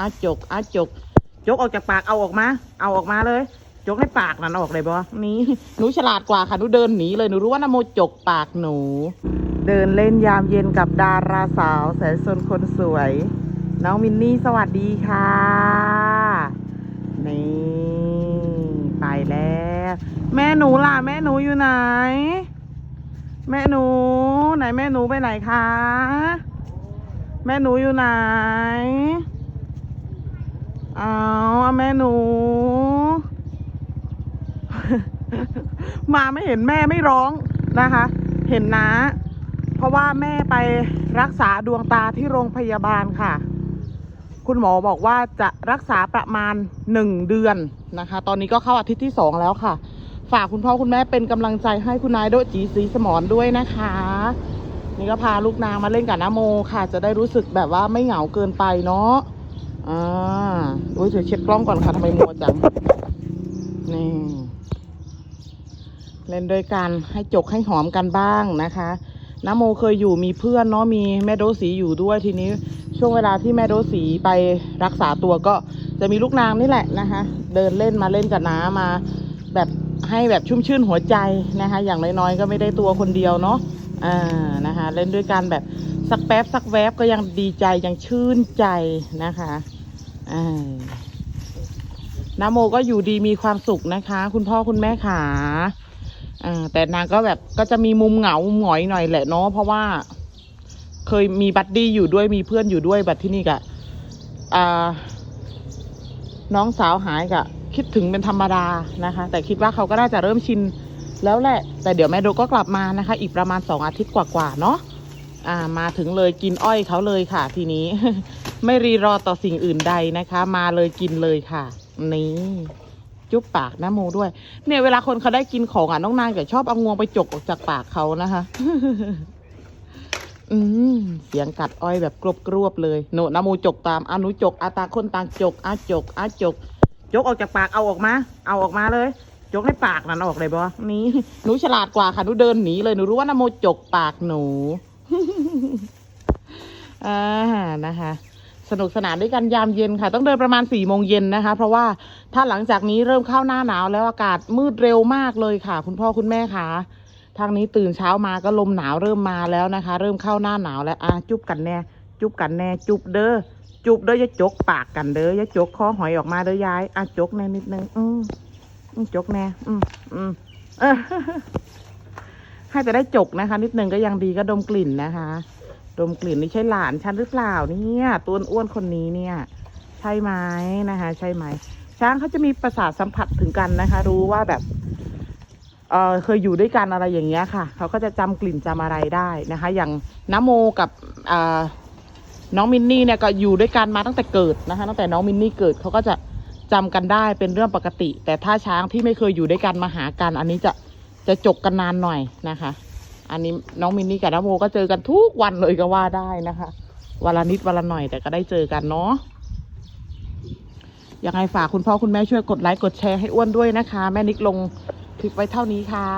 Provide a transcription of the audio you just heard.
อาจกอาจก จกออกจากปากเอาออกมา เอาออกมาเลย จกในปากนั่นออกเลยบ่นี่หนูฉลาดกว่าค่ะหนูเดินหนีเลยหนูรู้ว่านโมจกปากหนู เดินเล่นยามเย็นกับดาราสาวแสนสนคนสวย น้องมินนี่สวัสดีค่ะนี่ไปแล้ว แม่หนูล่ะแม่หนูอยู่ไหน แม่หนู ไหนแม่หนูไปไหนคะแม่หนูอยู่ไหน เอาแม่หนู มาไม่เห็นแม่ไม่ร้องนะคะ เห็นนะเพราะว่าแม่ไปรักษาดวงตาที่โรงพยาบาลค่ะ คุณหมอบอกว่าจะรักษาประมาณหนึ่งเดือนนะคะ ตอนนี้ก็เข้าอาทิตย์ที่สองแล้วค่ะ ฝากคุณพ่อคุณแม่เป็นกำลังใจให้คุณนายโดจีสีสมอนด้วยนะคะ นี่ก็พาลูกนางมาเล่นกับน้าโมค่ะ จะได้รู้สึกแบบว่าไม่เหงาเกินไปเนาะ อ่าโอ้ยเดี๋ยวเช็ดกล้องก่อนค่ะทำไมมัวจัง นี่ เล่นด้วยกันให้จกให้หอมกันบ้างนะคะน้าโมเคยอยู่มีเพื่อนเนาะมีแม่โดสีอยู่ด้วยทีนี้ช่วงเวลาที่แม่โดสีไปรักษาตัวก็จะมีลูกนางนี่แหละนะคะ เดินเล่นมาเล่นกับน้ามาแบบให้แบบชุ่มชื่นหัวใจนะคะ อย่างน้อยๆก็ไม่ได้ตัวคนเดียวเนาะอ่านะคะ เล่นด้วยกันแบบ สักแป๊บสักแวบก็ยังดีใจยังชื่นใจนะคะอน้าโมก็อยู่ดีมีความสุขนะคะ คุณพ่อคุณแม่ขาอแต่นางก็แบบก็จะมีมุมเหงามุมหงอยหน่อยแหละเนาะเพราะว่า เคยมีบัดดี้อยู่ด้วยมีเพื่อนอยู่ด้วยบัดที่นี่กะน้องสาวหายกะ คิดถึงเป็นธรรมดานะคะ แต่คิดว่าเขาก็น่าจะเริ่มชินแล้วแหละ แต่เดี๋ยวแม่โดก็กลับมานะคะ อีกประมาณสองอาทิตย์กว่าๆเนาะ อ่ามาถึงเลยกินอ้อยเขาเลยค่ะ ทีนี้ ไม่รีรอต่อสิ่งอื่นใดนะคะ มาเลยกินเลยค่ะ นี่ จุ๊บปากนะโมด้วย เนี่ยเวลาคนเขาได้กินของอะน้องนางจะชอบเอางวงไปจกออกจากปากเขานะคะ อืมเสียงกัดอ้อยแบบกรวบๆเลยโนนะโมจกตามอานุจกอาตาคนต่างจกอาจกอาจกจกออกจากปากเอาออกมา เอาออกมาเลยจกในปากนั่นออกเลยบ่นี่หนูฉลาดกว่าค่ะหนูเดินหนีเลยหนูรู้ว่านโมจกปากหนู อ่านะคะ สนุกสนานด้วยกันยามเย็นค่ะ ต้องเดินประมาณสี่โมงเย็นนะคะ เพราะว่าถ้าหลังจากนี้เริ่มเข้าหน้าหนาวแล้วอากาศมืดเร็วมากเลยค่ะ คุณพ่อคุณแม่ค่ะทางนี้ตื่นเช้ามาก็ลมหนาวเริ่มมาแล้วนะคะ เริ่มเข้าหน้าหนาวแล้วอะจุบกันแน่ จุบกันแน่ จุบเด้อจุบเด้ออย่าจกปากกันเด้ออย่าจกคอหอยออกมาเด้อยายอะจกแน่นิดนึง อืมอืมจกแน่ อืมอืมเออ ให้แต่ได้จกนะคะ นิดนึงก็ยังดีก็ดมกลิ่นนะคะ ดมกลิ่นนี่ใช่หลานฉันหรือเปล่าเนี่ยตัวอ้วนคนนี้เนี่ย ใช่ไหมนะคะ ใช่ไหมช้างเขาจะมีประสาทสัมผัสถึงกันนะคะ รู้ว่าแบบเออเคยอยู่ด้วยกันอะไรอย่างเงี้ยค่ะ เขาก็จะจำกลิ่นจำอะไรได้นะคะ อย่างน้ำโมกับอ่าน้องมินนี่เนี่ยก็อยู่ด้วยกันมาตั้งแต่เกิดนะคะ ตั้งแต่น้องมินนี่เกิดเขาก็จะจำกันได้เป็นเรื่องปกติ แต่ถ้าช้างที่ไม่เคยอยู่ด้วยกันมาหากัน อันนี้จะ จะจกกันนานหน่อยนะคะ อันนี้น้องมินนี่กับน้าโมก็เจอกันทุกวันเลยก็ว่าได้นะคะวันละนิดวันละหน่อยแต่ก็ได้เจอกันเนาะยังไงฝากคุณพ่อคุณแม่ช่วยกดไลค์กดแชร์ให้อ้วนด้วยนะคะ แม่นิกลงคลิปไว้เท่านี้ค่ะ